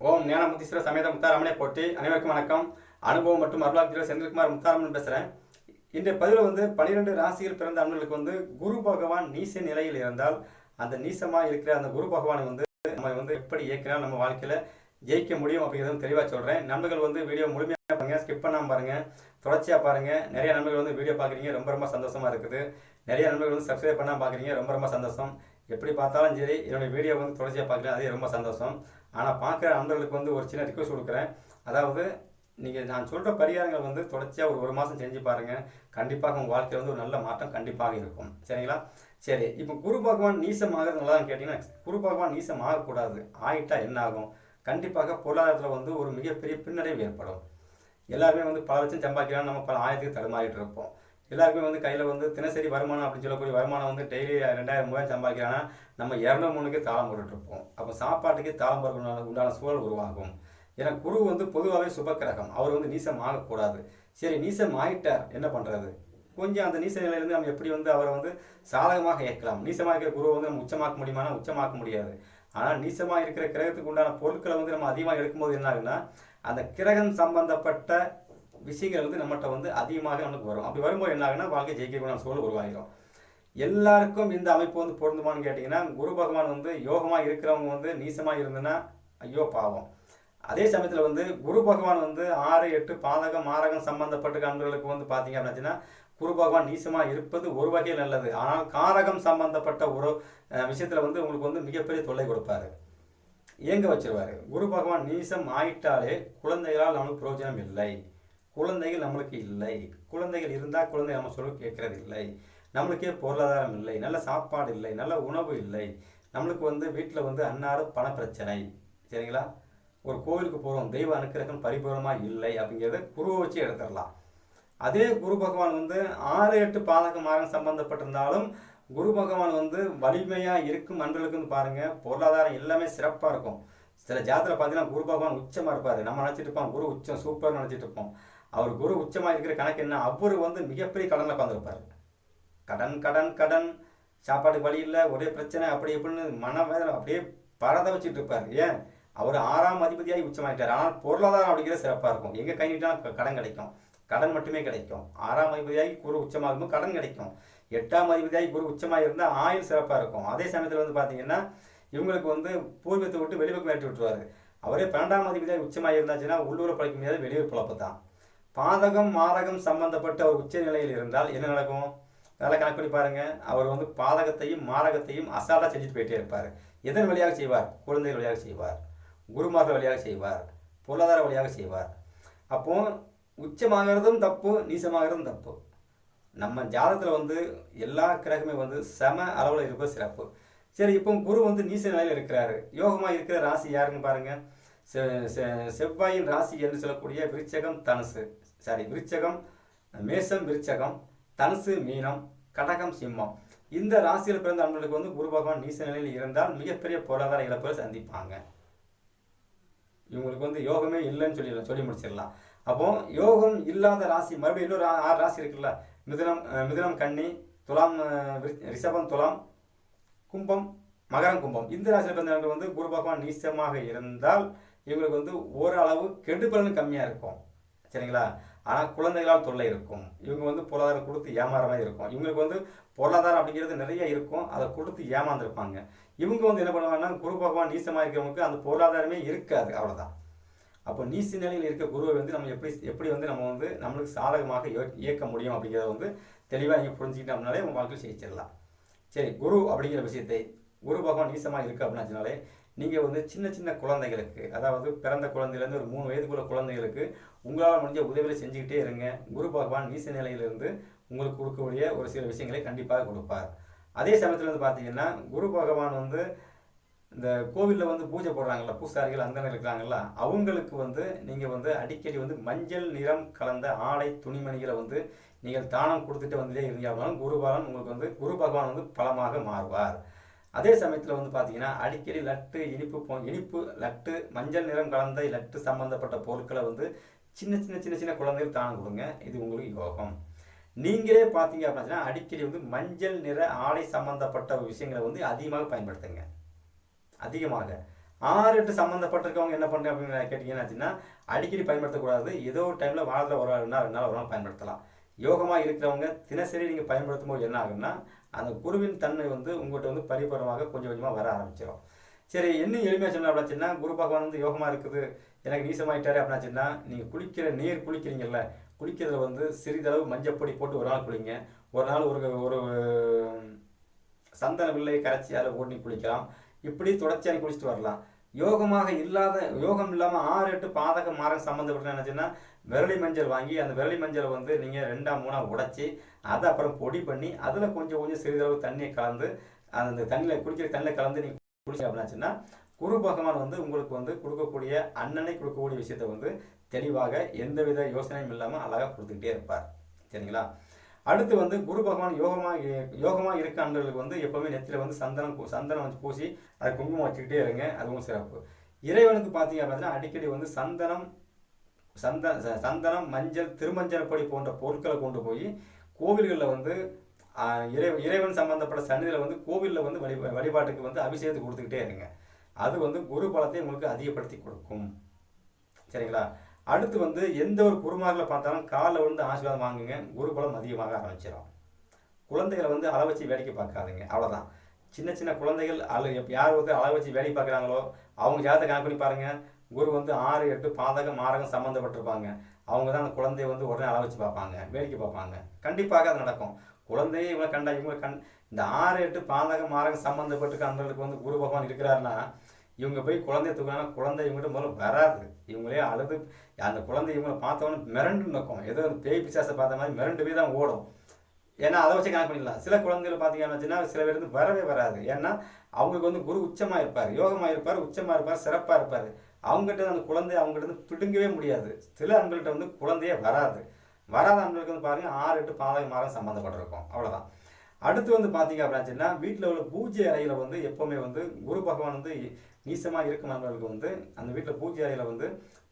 ஓம் ஞானமுத்தீஸ்வர சமேத முத்தாரமனை போட்டி அனைவருக்கும் வணக்கம். அனுபவம் மற்றும் அருளாத்திர செந்தில்குமார் முத்தாரமன் பேசுகிறேன் இன்றைய பதிவில் வந்து பனிரெண்டு ராசியில் பிறந்த அன்பர்களுக்கு வந்து குரு பகவான் நீச நிலையில் இருந்தால் அந்த நீசமாக இருக்கிற அந்த குரு பகவானை வந்து நம்ம வந்து எப்படி இயக்கினால் நம்ம வாழ்க்கையில் ஜெயிக்க முடியும் அப்படிங்கிறதும் தெளிவாக சொல்கிறேன் நண்பர்கள் வந்து வீடியோ முழுமையாக பாருங்கள் ஸ்கிப் பண்ணாமல் பாருங்கள் தொடர்ச்சியாக பாருங்கள் நிறைய நண்பர்கள் வந்து வீடியோ பார்க்குறீங்க ரொம்ப ரொம்ப சந்தோஷமாக இருக்குது. நிறைய நண்பர்கள் வந்து சப்ஸ்கிரைப் பண்ணாமல் பார்க்குறீங்க ரொம்ப ரொம்ப சந்தோஷம். எப்படி பார்த்தாலும் சரி என்னுடைய வீடியோ வந்து தொடர்ச்சியாக பார்க்குறேன் அதே ரொம்ப சந்தோஷம். ஆனால் பார்க்குற அன்பர்களுக்கு வந்து ஒரு சின்ன ரிக்வஸ்ட் கொடுக்குறேன். அதாவது நீங்கள் நான் சொல்கிற பரிகாரங்கள் வந்து தொடர்ச்சியாக ஒரு ஒரு மாதம் செஞ்சு பாருங்கள் கண்டிப்பாக உங்கள் வாழ்க்கையில் வந்து ஒரு நல்ல மாற்றம் கண்டிப்பாக இருக்கும். சரிங்களா? சரி இப்போ குரு பகவான் நீசம் நல்லா கேட்டிங்கன்னா குரு பகவான் நீசம் ஆகக்கூடாது. ஆயிட்டா என்ன ஆகும்? கண்டிப்பாக பொருளாதாரத்தில் வந்து ஒரு மிகப்பெரிய பின்னடைவு ஏற்படும். எல்லாருமே வந்து பல லட்சம் சம்பாதிக்கலாம் நம்ம பல ஆயிரத்துக்கு தடுமாறிட்டு இருப்போம். எல்லாருக்குமே வந்து கையில் வந்து தினசரி வருமானம் அப்படின்னு சொல்லக்கூடிய வருமானம் வந்து டெய்லி ரெண்டாயிரம் மூவாயிரம் சம்பாதிக்கிறாங்கன்னா நம்ம இரநூறு மூணுக்கு தாளம் போட்டுட்ருப்போம் அப்போ சாப்பாட்டுக்கு தாளம் போடுறதுனால உண்டான சூழல் உருவாகும். ஏன்னா குரு வந்து பொதுவாகவே சுபக்கிரகம். அவர் வந்து நீசம் ஆகக்கூடாது. சரி நீசம் ஆகிட்டார் என்ன பண்ணுறது கொஞ்சம் அந்த நீச நிலையிலேருந்து நம்ம எப்படி வந்து அவரை வந்து சாதகமாக இயக்கலாம்? நீசமாக இருக்கிற குருவை வந்து நம்ம உச்சமாக்க முடியுமானா உச்சமாக்க முடியாது. ஆனால் நீசமாக இருக்கிற கிரகத்துக்கு உண்டான பொருட்களை வந்து நம்ம அதிகமாக எடுக்கும்போது என்ன ஆகுன்னா அந்த கிரகம் சம்பந்தப்பட்ட விஷயங்கள் வந்து நம்மகிட்ட வந்து அதிகமாக நமக்கு வரும். அப்படி வரும்போது என்ன ஆகுன்னா வாழ்க்கை ஜெயிக்கக்கூடிய சூழல் உருவாகிடும் எல்லாருக்கும் இந்த அமைப்பு வந்து பொருந்துமான்னு கேட்டிங்கன்னா குரு பகவான் வந்து யோகமாக இருக்கிறவங்க வந்து நீசமாக இருந்ததுன்னா ஐயோ பாவம். அதே சமயத்தில் வந்து குரு பகவான் வந்து ஆறு எட்டு பாதகம் மாரகம் சம்பந்தப்பட்ட கண்களுக்கு வந்து பார்த்தீங்க அப்படின்னா குரு பகவான் நீசமாக இருப்பது ஒரு வகையில் நல்லது. ஆனால் காரகம் சம்பந்தப்பட்ட ஒரு விஷயத்தில் வந்து உங்களுக்கு வந்து மிகப்பெரிய தொல்லை கொடுப்பாரு. இயங்க வச்சிருவார். குரு பகவான் நீசம் ஆயிட்டாலே குழந்தைகளால் அவனுக்கு பிரயோஜனம் இல்லை. குழந்தைகள் நம்மளுக்கு இல்லை. குழந்தைகள் இருந்தால் குழந்தை நம்ம சொல்ல கேட்கறது இல்லை நம்மளுக்கே பொருளாதாரம் இல்லை. நல்ல சாப்பாடு இல்லை. நல்ல உணவு இல்லை. நம்மளுக்கு வந்து வீட்டில் வந்து அன்னாறு பண பிரச்சனை சரிங்களா? ஒரு கோவிலுக்கு போகிறோம் தெய்வ அனுக்கிரகம் பரிபூர்ணமாக இல்லை அப்படிங்கிறத குருவை வச்சு எடுத்துடலாம். அதே குரு பகவான் வந்து ஆறு எட்டு பாதக மாரம் சம்பந்தப்பட்டிருந்தாலும் குரு பகவான் வந்து வலிமையாக இருக்கும் அன்பர்களுக்கு பாருங்கள் பொருளாதாரம் எல்லாமே சிறப்பாக இருக்கும். சில ஜாதத்தில் பார்த்தீங்கன்னா குரு பகவான் உச்சமாக இருப்பார். நம்ம நினச்சிட்டு இருப்போம் குரு உச்சம் சூப்பர்னு நினச்சிட்டு இருப்போம். அவர் குரு உச்சமாக இருக்கிற கணக்கு என்ன? அவர் வந்து மிகப்பெரிய கடனில் உட்காந்துருப்பார் கடன் கடன் கடன். சாப்பாடு வழி இல்லை ஒரே பிரச்சனை அப்படி இப்படின்னு மன வேதனை அப்படியே பரத வச்சுட்டு இருப்பார். ஏன்? அவர் ஆறாம் அதிபதியாகி உச்சமாயிட்டார். ஆனால் பொருளாதாரம் அப்படிங்கிற சிறப்பாக இருக்கும். எங்கே கை நீட்டாலும் கடன் கிடைக்கும். கடன் மட்டுமே கிடைக்கும். ஆறாம் அதிபதியாகி குரு உச்சமாகும்போது கடன் கிடைக்கும். எட்டாம் அதிபதியாகி குரு உச்சமாக இருந்தால் ஆயுள் சிறப்பாக இருக்கும். அதே சமயத்தில் வந்து பார்த்தீங்கன்னா இவங்களுக்கு வந்து பூர்வீகத்தை விட்டு வெளியூருக்கு ஏற்றி விட்டுருவாரு. அவரே பன்னெண்டாம் அதிபதியாக உச்சமாக இருந்தாச்சுன்னா உள்ளூர் பழக்கம் மீது வெளியூர் பிழப்பு தான் பாதகம் மாதகம் சம்பந்தப்பட்ட அவர் உச்ச நிலையில் இருந்தால் என்ன நடக்கும்? வேலை கணக்கு பண்ணி பாருங்க. அவர் வந்து பாதகத்தையும் மாதகத்தையும் அசால்ட்டாக செஞ்சுட்டு போயிட்டே இருப்பார். எதன் வழியாக செய்வார்? குழந்தைகள் வழியாக செய்வார். குருமார்கள் வழியாக செய்வார். பொருளாதார வழியாக செய்வார். அப்போ உச்சமாகிறதும் தப்பு நீசமாகிறதும் தப்பு. நம்ம ஜாதகத்தில் வந்து எல்லா கிரகமே வந்து சம அளவில் இருப்பது சிறப்பு. சரி இப்போ குரு வந்து நீச நிலையில் இருக்கிறாரு. யோகமாக இருக்கிற ராசி யாருன்னு பாருங்க. செவ்வாயின் ராசி என்று சொல்லக்கூடிய விருச்சகம் தனுசு. சாரி விருச்சகம் மேசம் விருச்சகம் தனுசு மீனம் கடகம் சிம்மம். இந்த ராசியில் பிறந்த அன்பர்களுக்கு வந்து குரு பகவான் நீச நிலையில் இருந்தால் மிகப்பெரிய பொருளாதார இழப்புகளை சந்திப்பாங்க. இவங்களுக்கு வந்து யோகமே இல்லைன்னு சொல்லி சொல்லி முடிச்சிடலாம். அப்போ யோகம் இல்லாத ராசி மறுபடியும் இன்னொரு ஆறு ராசி இருக்குல்ல. மிதுனம் மிதுனம் கன்னி துலாம் ரிஷபம் துலாம் கும்பம் மகரம் கும்பம். இந்த ராசியில் பிறந்தவர்கள் வந்து குரு பகவான் நீசமாக இருந்தால் இவங்களுக்கு வந்து ஓரளவு கெடுபலன் கம்மியாக இருக்கும். சரிங்களா? ஆனால் குழந்தைகளால் தொல்லை இருக்கும். இவங்க வந்து பொருளாதாரம் கொடுத்து ஏமாற மாதிரி இருக்கும். இவங்களுக்கு வந்து பொருளாதாரம் அப்படிங்கிறது நிறைய இருக்கும். அதை கொடுத்து ஏமாந்துருப்பாங்க. இவங்க வந்து என்ன பண்ணுவாங்கன்னா குரு பகவான் நீசமாக இருக்கிறவங்களுக்கு அந்த பொருளாதாரமே இருக்காது. அவ்வளோதான் அப்போ நீச நிலையில் இருக்க குருவை வந்து நம்ம எப்படி எப்படி வந்து நம்ம வந்து நம்மளுக்கு சாதகமாக இயக்க முடியும் அப்படிங்கிறத வந்து தெளிவாக நீங்கள் புரிஞ்சுக்கிட்டோம்னாலே உங்கள் வாழ்க்கையில் ஜெயிச்சிடலாம். சரி குரு அப்படிங்கிற விஷயத்தை குரு பகவான் நீசமாக இருக்குது அப்படின்னாச்சுனாலே நீங்கள் வந்து சின்ன சின்ன குழந்தைகளுக்கு அதாவது பிறந்த குழந்தையிலேருந்து ஒரு மூணு வயதுக்குள்ள குழந்தைகளுக்கு உங்களால் முடிஞ்ச உதவிகளை செஞ்சுக்கிட்டே இருங்க. குரு பகவான் நீச நிலையிலிருந்து உங்களுக்கு கொடுக்கக்கூடிய ஒரு சில விஷயங்களை கண்டிப்பாக கொடுப்பார். அதே சமயத்தில் வந்து பார்த்தீங்கன்னா குரு பகவான் வந்து இந்த கோவிலில் வந்து பூஜை போடுறாங்கல்ல பூசாரிகள் அந்த இருக்கிறாங்கல்ல அவங்களுக்கு வந்து நீங்கள் வந்து அடிக்கடி வந்து மஞ்சள் நிறம் கலந்த ஆடை துணிமணிகளை வந்து நீங்கள் தானம் கொடுத்துட்டு வந்துட்டே இருந்தீங்க அப்படின்னாலும் உங்களுக்கு வந்து குரு பகவான் வந்து பலமாக மாறுவார். அதே சமயத்தில் வந்து பார்த்தீங்கன்னா அடிக்கடி லட்டு இனிப்பு போ இனிப்பு லட்டு மஞ்சள் நிறம் கலந்த லட்டு சம்பந்தப்பட்ட பொருட்களை வந்து சின்ன சின்ன சின்ன சின்ன குழந்தைகள் தானம் கொடுங்க. இது உங்களுக்கு யோகம். நீங்களே பார்த்தீங்க அப்படின்னா அடிக்கடி வந்து மஞ்சள் நிற ஆடை சம்பந்தப்பட்ட விஷயங்களை வந்து அதிகமாக பயன்படுத்துங்க. அதிகமாக. ஆறு எட்டு சம்மந்தப்பட்டிருக்கவங்க என்ன பண்ணுங்க அப்படின்னு கேட்டிங்கன்னா அடிக்கடி பயன்படுத்தக்கூடாது. ஏதோ ஒரு டைமில் வாரத்தில் ஒரு ரெண்டு நாள் ரெண்டு நாள் ஒரு நாள் பயன்படுத்தலாம். யோகமாக இருக்கிறவங்க தினசரி நீங்கள் பயன்படுத்தும் போது என்ன ஆகும்னா அந்த குருவின் தன்மை வந்து உங்கள்கிட்ட வந்து பரிபூர்ணமாக கொஞ்சம் கொஞ்சமாக வர ஆரம்பிச்சிடும் சரி இன்னும் எளிமையாக சொன்ன அப்படின்னா குரு பகவான் வந்து யோகமாக இருக்குது எனக்கு நீசமாயிட்டாரு அப்படின்னாச்சுன்னா நீங்கள் குளிக்கிற நீர் குளிக்கிறீங்கல்ல குளிக்கிறதுல வந்து சிறிதளவு மஞ்சப்பொடி போட்டு ஒரு நாள் குளிங்க. ஒரு நாள் ஒரு ஒரு சந்தன வில்லை கரைச்சி அதில் ஓட்டி குளிக்கலாம். இப்படி தொடர்ச்சியாக குளிச்சுட்டு வரலாம்? யோகமாக இல்லாத யோகம் இல்லாமல் ஆறு எட்டு பாதக மாரம் சம்மந்தப்பட்ட என்னச்சுன்னா விரலி மஞ்சள் வாங்கி அந்த விரலி மஞ்சளை வந்து நீங்கள் ரெண்டாம் மூணாக உடைச்சி அதை அப்புறம் பொடி பண்ணி அதில் கொஞ்சம் கொஞ்சம் சிறிதளவு தண்ணியை கலந்து அந்த தண்ணியில் குடிக்கிற தண்ணியில் கலந்து நீங்கள் குடிச்சு அப்படின்னாச்சுன்னா குரு பகவான் வந்து உங்களுக்கு வந்து கொடுக்கக்கூடிய அண்ணனை கொடுக்கக்கூடிய விஷயத்தை வந்து தெளிவாக எந்தவித யோசனையும் இல்லாமல் அழகாக கொடுத்துக்கிட்டே இருப்பார். சரிங்களா? அடுத்து வந்து குரு பகவான் யோகமாக யோகமாக இருக்க அன்பர்களுக்கு வந்து எப்போவுமே நெத்தியில் வந்து சந்தனம் சந்தனம் வச்சு பூசி அதை குங்குமம் வச்சுக்கிட்டே இருங்க. அதுவும் சிறப்பு. இறைவனுக்கு பார்த்தீங்க அப்படின்னா அடிக்கடி வந்து சந்தனம் சந்த ச- சந்தனம் மஞ்சள் திருமஞ்சள் பொடி போன்ற பொருட்களை கொண்டு போய் கோவில்களில் வந்து இறை இறைவன் சம்பந்தப்பட்ட சன்னிதியில் வந்து கோவிலில் வந்து வழி வழிபாட்டுக்கு வந்து அபிஷேகத்தை கொடுத்துக்கிட்டே இருங்க. அது வந்து குரு பலத்தை உங்களுக்கு அதிகப்படுத்தி கொடுக்கும். சரிங்களா? அடுத்து வந்து எந்த ஒரு குருமார்களை பார்த்தாலும் காலில் விழுந்து ஆசீர்வாதம் வாங்குங்க. குரு பலம் அதிகமாக ஆரம்பிச்சிடும் குழந்தைகளை வந்து அளவு வச்சு வேடிக்கை பார்க்காதீங்க. அவ்வளோதான் சின்ன சின்ன குழந்தைகள் அளவு யார் வந்து அளவு வச்சு வேடிக்கை பார்க்குறாங்களோ அவங்க ஜாதகத்தை கணக்கு பண்ணி குரு வந்து ஆறு எட்டு பாதகம் மாரகம் சம்மந்தப்பட்டிருப்பாங்க அவங்க தான் அந்த குழந்தைய வந்து உடனே அளவு வச்சு பார்ப்பாங்க வேடிக்கை பார்ப்பாங்க. கண்டிப்பாக அது நடக்கும். குழந்தையை இவங்க கண்டா இவங்க கண் இந்த ஆறு எட்டு பாதகம் மாரகம் சம்மந்தப்பட்டிருக்க அந்தளவுக்கு வந்து குரு பகவான் இருக்கிறாருன்னா இவங்க போய் குழந்தைய தூக்கினா குழந்தை இவங்ககிட்ட முதல்ல வராது. இவங்களே அழுது அந்த குழந்தை இவங்களை பார்த்தவொன்னே மிரண்டு நிற்கும் ஏதோ ஒரு பேய் பிசாசை பார்த்த மாதிரி மிரண்டு போய் தான் ஓடும். ஏன்னா அதை வச்சு கணக்கு பண்ணிடலாம் சில குழந்தைகள் பார்த்தீங்கன்னா வச்சுன்னா சில பேர் வந்து வரவே வராது. ஏன்னா அவங்களுக்கு வந்து குரு உச்சமாக இருப்பார் யோகமாக இருப்பார் உச்சமாக இருப்பார் சிறப்பாக இருப்பார். அவங்ககிட்ட அந்த குழந்தை அவங்ககிட்ட வந்து பிடுங்கவே முடியாது. சில ஆண்கள்கிட்ட வந்து குழந்தையே வராது. வராத ஆண்களுக்கு வந்து பாருங்க ஆறு எட்டு பாதக மாதம் சம்மந்தப்பட்டிருக்கும் அவ்வளோதான் அடுத்து வந்து பார்த்தீங்க அப்படின்னா வீட்டில் உள்ள பூஜை அறையில் வந்து எப்போவுமே வந்து குரு பகவான் வந்து நீசமாக இருக்கும் நண்பர்களுக்கு வந்து அந்த வீட்டில் பூஜை அறையில் வந்து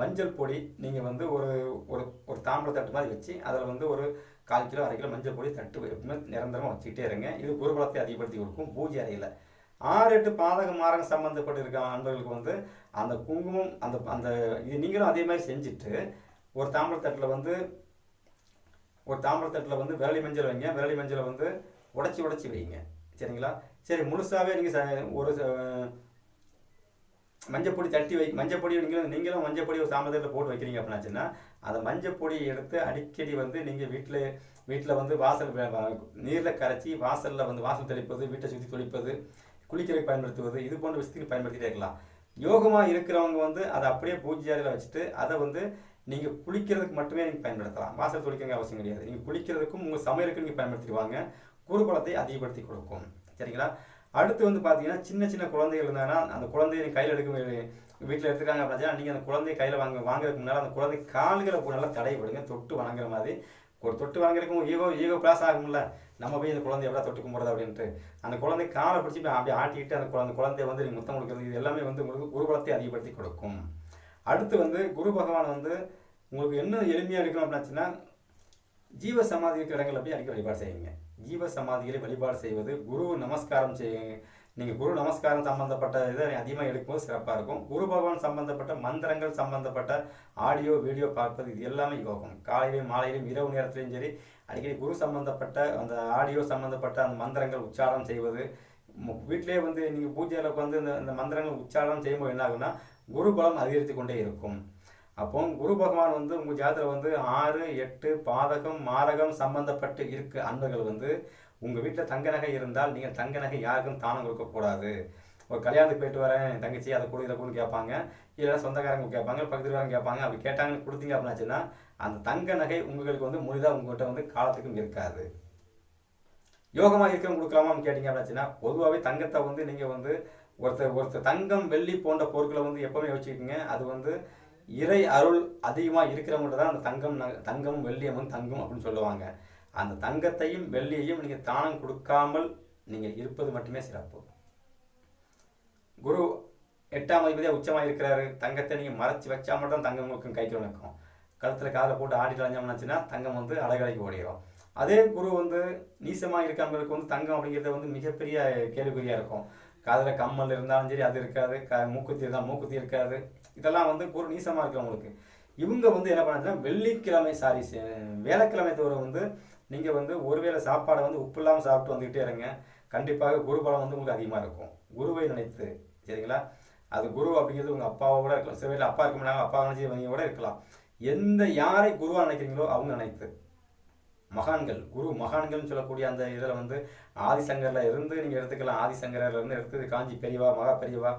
மஞ்சள் பொடி நீங்கள் வந்து ஒரு ஒரு ஒரு தாம்பளை தட்டு மாதிரி வச்சு அதில் வந்து ஒரு கால் கிலோ அரை கிலோ மஞ்சள் பொடி தட்டு எப்பவுமே நிரந்தரமாக வச்சுக்கிட்டே இருங்க. இது குருபலத்தை அதிகப்படுத்தி கொடுக்கும் பூஜை அறையில். ஆறு எட்டு பாதக மாரகம் சம்மந்தப்பட்டு இருக்க நண்பர்களுக்கு வந்து அந்த குங்குமம் அந்த அந்த இது நீங்களும் அதே மாதிரி செஞ்சுட்டு ஒரு தாம்பளை தட்டில் வந்து ஒரு தாம்பளை தட்டில் வந்து விரலி மஞ்சள் வைங்க. விரலி மஞ்சளை வந்து உடச்சி உடச்சி வைங்க. சரிங்களா? சரி முழுசாகவே நீங்கள் ஒரு மஞ்சப்பொடி தட்டி வை மஞ்சப்பொடி நீங்களும் நீங்களும் மஞ்சப்பொடி ஒரு தாம்பளத்தில் போட்டு வைக்கிறீங்க அப்படின்னாச்சுன்னா அந்த மஞ்சப்பொடியை எடுத்து அடிக்கடி வந்து நீங்கள் வீட்டில் வீட்டில் வந்து வாசல் நீரில் கரைச்சி வாசலில் வந்து வாசல் தெளிப்பது வீட்டை சுற்றி தொளிப்பது குளிக்கிறதுக்கு பயன்படுத்துவது இது போன்ற விஷயத்துக்கு பயன்படுத்திட்டே இருக்கலாம். யோகமாக இருக்கிறவங்க வந்து அதை அப்படியே பூஜை அறையில் வச்சுட்டு அதை வந்து நீங்கள் குளிக்கிறதுக்கு மட்டுமே நீங்கள் பயன்படுத்தலாம். வாசல் துளிக்கங்க அவசியம் கிடையாது. நீங்கள் குளிக்கிறதுக்கும் உங்கள் சமையலுக்கு நீங்கள் பயன்படுத்திடுவாங்க. குறுபலத்தை அதிகப்படுத்தி கொடுக்கும். சரிங்களா? அடுத்து வந்து பார்த்தீங்கன்னா சின்ன சின்ன குழந்தைகள் இருந்தாங்கன்னா அந்த குழந்தைய கையில் எடுக்க வீட்டில் எடுத்துக்காங்க அப்படின்னா நீங்கள் அந்த குழந்தைய கையில் வாங்க வாங்குறதுக்கு முன்னால் அந்த குழந்தை கால்களை போய் நல்லா தடைப்படுங்க தொட்டு வணங்குற மாதிரி. ஒரு தொட்டு வாங்குறதுக்கும் ஈகோ ஈகோ கிளாஸ் ஆகும்ல. நம்ம போய் அந்த குழந்தை எவ்வளோ தொட்டு கும்பிடுறது அப்படின்ட்டு. அந்த குழந்தை காலை பிடிச்சி அப்படியே ஆட்டிக்கிட்டு அந்த குழந்தை குழந்தைய வந்து நீங்கள் முத்தம் கொடுக்குறது இது எல்லாமே வந்து உங்களுக்கு குருபலத்தை அதிகப்படுத்தி கொடுக்கும். அடுத்து வந்து குரு பகவான் வந்து உங்களுக்கு என்ன எளிமையாக இருக்கணும் அப்படின்னாச்சுன்னா ஜீவ சமாதி இருக்கிற இடங்களில் போய் அடிக்க வழிபாடு செய்யுங்க. ஜீவ சமாதிகளை வழிபாடு செய்வது குரு நமஸ்காரம் செய் நீங்கள் குரு நமஸ்காரம் சம்பந்தப்பட்ட இதை அதிகமாக எடுக்கும்போது சிறப்பாக இருக்கும். குரு பகவான் சம்பந்தப்பட்ட மந்திரங்கள் சம்பந்தப்பட்ட ஆடியோ வீடியோ பார்ப்பது இது எல்லாமே யோகம். காலையிலையும் மாலையிலையும் இரவு நேரத்துலையும் சரி அடிக்கடி குரு சம்பந்தப்பட்ட அந்த ஆடியோ சம்பந்தப்பட்ட அந்த மந்திரங்கள் உச்சாரணம் செய்வது. மு- வந்து நீங்கள் பூஜையில் உட்காந்து இந்த இந்த மந்திரங்கள் உச்சாரணம் செய்யும்போது என்ன ஆகுன்னா குரு பலம் அதிகரித்து கொண்டே இருக்கும். அப்போ குரு பகவான் வந்து உங்கள் ஜாதகம் வந்து ஆறு எட்டு பாதகம் மாரகம் சம்பந்தப்பட்டு இருக்க. அன்பர்கள் வந்து உங்கள் வீட்டில் தங்க நகை இருந்தால் நீங்கள் தங்க நகை யாருக்கும் தானம் கொடுக்கக்கூடாது ஒரு கல்யாணத்துக்கு போயிட்டு வரேன் என் தங்கச்சி அதை கொடு இதை கொடுன்னு கேட்பாங்க. இல்லைன்னா சொந்தக்காரங்க கேட்பாங்க பக்கத்துக்காரங்க கேட்பாங்க. அப்படி கேட்டாங்கன்னு கொடுத்தீங்க அப்படின்னாச்சுன்னா அந்த தங்க நகை உங்களுக்கு வந்து முழுதாக உங்கள்கிட்ட வந்து காலத்துக்கும் இருக்காது. யோகமாக இருக்கிறவங்க கொடுக்கலாமான்னு கேட்டிங்க அப்படின்னாச்சுன்னா பொதுவாகவே தங்கத்தை வந்து நீங்கள் வந்து ஒருத்தர் ஒருத்தர் தங்கம் வெள்ளி போன்ற பொருட்களை வந்து எப்போவுமே வச்சுக்கோங்க அது வந்து இறை அருள் அதிகமாக இருக்கிறவங்கள்ட்ட தான் அந்த தங்கம் நக- தங்கம் வெள்ளியம் வந்து தங்கம் அப்படின்னு சொல்லுவாங்க. அந்த தங்கத்தையும் வெள்ளியையும் நீங்கள் தானம் கொடுக்காமல் நீங்கள் இருப்பது மட்டுமே சிறப்பு. குரு எட்டாம் அதிபதியாக உச்சமாக இருக்கிறாரு. தங்கத்தை நீங்கள் மறைச்சி வச்சா மட்டும் தங்கம் உங்களுக்கு கைக்கு நிற்கும் கழுத்தில் காதில் போட்டு ஆடிட்டு அலைஞ்சோம்னாச்சுன்னா தங்கம் வந்து அழகலைக்கு ஓடிடும் அதே குரு வந்து நீசமாக இருக்கிறவங்களுக்கு வந்து தங்கம் அப்படிங்கிறது வந்து மிகப்பெரிய கேள்விக்குறியாக இருக்கும். காதில் கம்மல் இருந்தாலும் சரி அது இருக்காது. க மூக்குத்தி இருந்தால் மூக்குத்தி இருக்காது. இதெல்லாம் வந்து குரு நீசமாக இருக்கிறவங்களுக்கு இவங்க வந்து என்ன பண்ணுறதுன்னா வெள்ளிக்கிழமை சாரி வேலைக்கிழமை தவிர வந்து நீங்கள் வந்து ஒருவேளை சாப்பாடை வந்து உப்பு இல்லாமல் சாப்பிட்டு வந்துக்கிட்டே இருங்க. கண்டிப்பாக குரு பலம் வந்து உங்களுக்கு அதிகமாக இருக்கும். குருவை நினைத்து சரிங்களா? அது குரு அப்படிங்கிறது உங்கள் அப்பாவை கூட இருக்கலாம். சில வேலை அப்பா இருக்க முடியாது அப்பா நினைச்சவங்க கூட இருக்கலாம். எந்த யாரை குருவாக நினைக்கிறீங்களோ அவங்க நினைத்து. மகான்கள் குரு மகான்கள்னு சொல்லக்கூடிய அந்த இதில் வந்து ஆதிசங்கரில் இருந்து நீங்கள் எடுத்துக்கலாம். ஆதிசங்கரில் இருந்து எடுத்து காஞ்சி பெரியவா மகா பெரியவா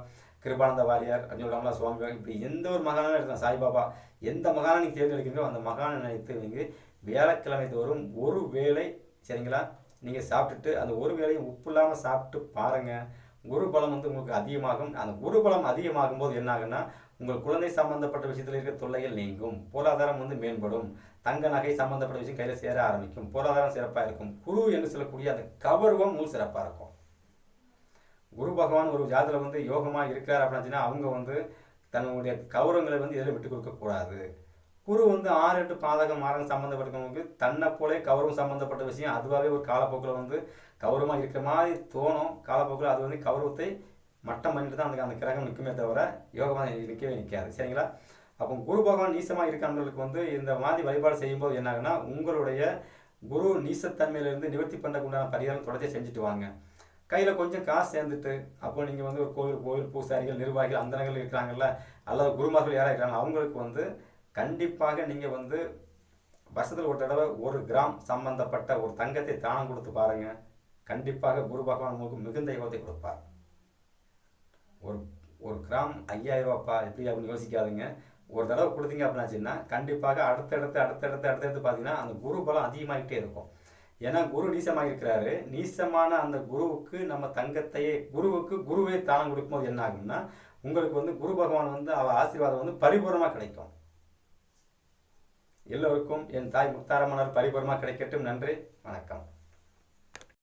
கிருபானந்த வாரியார் அஞ்சோடமலா சுவாமி இப்படி எந்த ஒரு மகானும் எடுக்கலாம் சாய்பாபா எந்த மகானை நீங்கள் தேர்ந்தெடுக்கிறீங்களோ அந்த மகானை நினைத்து நீங்கள் வியாழக்கிழமை தோறும் ஒரு வேளை சரிங்களா? நீங்கள் சாப்பிட்டுட்டு அந்த ஒரு வேளையும் உப்பு இல்லாமல் சாப்பிட்டு பாருங்கள் குரு பலம் வந்து உங்களுக்கு அதிகமாகும். அந்த குரு பலம் அதிகமாகும் போது என்ன ஆகுன்னா உங்கள் குழந்தை சம்பந்தப்பட்ட விஷயத்தில் இருக்க தொல்லைகள் நீங்கும். பொருளாதாரம் வந்து மேம்படும். தங்க நகை சம்பந்தப்பட்ட விஷயம் கையில் சேர ஆரம்பிக்கும். பொருளாதாரம் சிறப்பாக இருக்கும். குரு என்று சொல்லக்கூடிய அந்த கௌரவம் உங்களுக்கு சிறப்பாக இருக்கும். குரு பகவான் ஒரு ஜாதத்தில் வந்து யோகமாக இருக்கார் அப்படின்னா அவங்க வந்து தன்னுடைய கௌரவங்களை வந்து இதில் விட்டு கொடுக்கக்கூடாது குரு வந்து ஆறு எட்டு பாதகம் மாறன் சம்மந்தப்பட்டவங்களுக்கு தன்னை போலே கௌரவம் சம்மந்தப்பட்ட விஷயம். அதுவாகவே ஒரு காலப்போக்கில் வந்து கௌரவமாக இருக்கிற மாதிரி தோணும். காலப்போக்கில் அது வந்து கௌரவத்தை மட்டம் பண்ணிட்டு தான் அந்த அந்த கிரகம் நிற்குமே தவிர யோகமாக நிற்கவே நிற்காது. சரிங்களா? அப்போ குரு பகவான் நீசமாக இருக்கிறவங்களுக்கு வந்து இந்த மாதிரி வழிபாடு செய்யும்போது என்ன ஆகுன்னா உங்களுடைய குரு நீசத்தன்மையிலிருந்து நிவர்த்தி பண்ணுறதுக்கு உண்டான பரிகாரம் தொடர்ச்சி செஞ்சுட்டு வாங்க. கையில் கொஞ்சம் காசு சேர்ந்துட்டு அப்போ நீங்கள் வந்து ஒரு கோவில் கோவில் பூசாரிகள் நிர்வாகிகள் அந்தனங்கள் இருக்கிறாங்கல்ல அல்லது குருமார்கள் யாராக இருக்கிறாங்க அவங்களுக்கு வந்து கண்டிப்பாக நீங்கள் வந்து வருஷத்தில் ஒரு தடவை ஒரு கிராம் சம்பந்தப்பட்ட ஒரு தங்கத்தை தானம் கொடுத்து பாருங்கள் கண்டிப்பாக குரு பகவான் உங்களுக்கு மிகுந்த யோகத்தை கொடுப்பார். ஒரு ஒரு கிராம் ஐயாயிரம் ரூபாப்பா எப்படி அப்படின்னு யோசிக்காதுங்க. ஒரு தடவை கொடுத்தீங்க அப்படின்னாச்சுன்னா கண்டிப்பாக அடுத்தடுத்து அடுத்தடுத்து அடுத்தடுத்து பார்த்தீங்கன்னா அந்த குரு பலம் அதிகமாகிட்டே இருக்கும். ஏன்னா குரு நீசமாக இருக்கிறாரு நீசமான அந்த குருவுக்கு நம்ம தங்கத்தையே குருவுக்கு குருவே தானம் கொடுக்கும்போது என்ன ஆகும்னா உங்களுக்கு வந்து குரு பகவான் வந்து அவர் ஆசீர்வாதம் வந்து பரிபூர்ணமாக கிடைக்கும். எல்லோருக்கும் என் தாய் முத்தாரமணர் பரிபூர்மா கிடைக்கட்டும். நன்றி. வணக்கம்.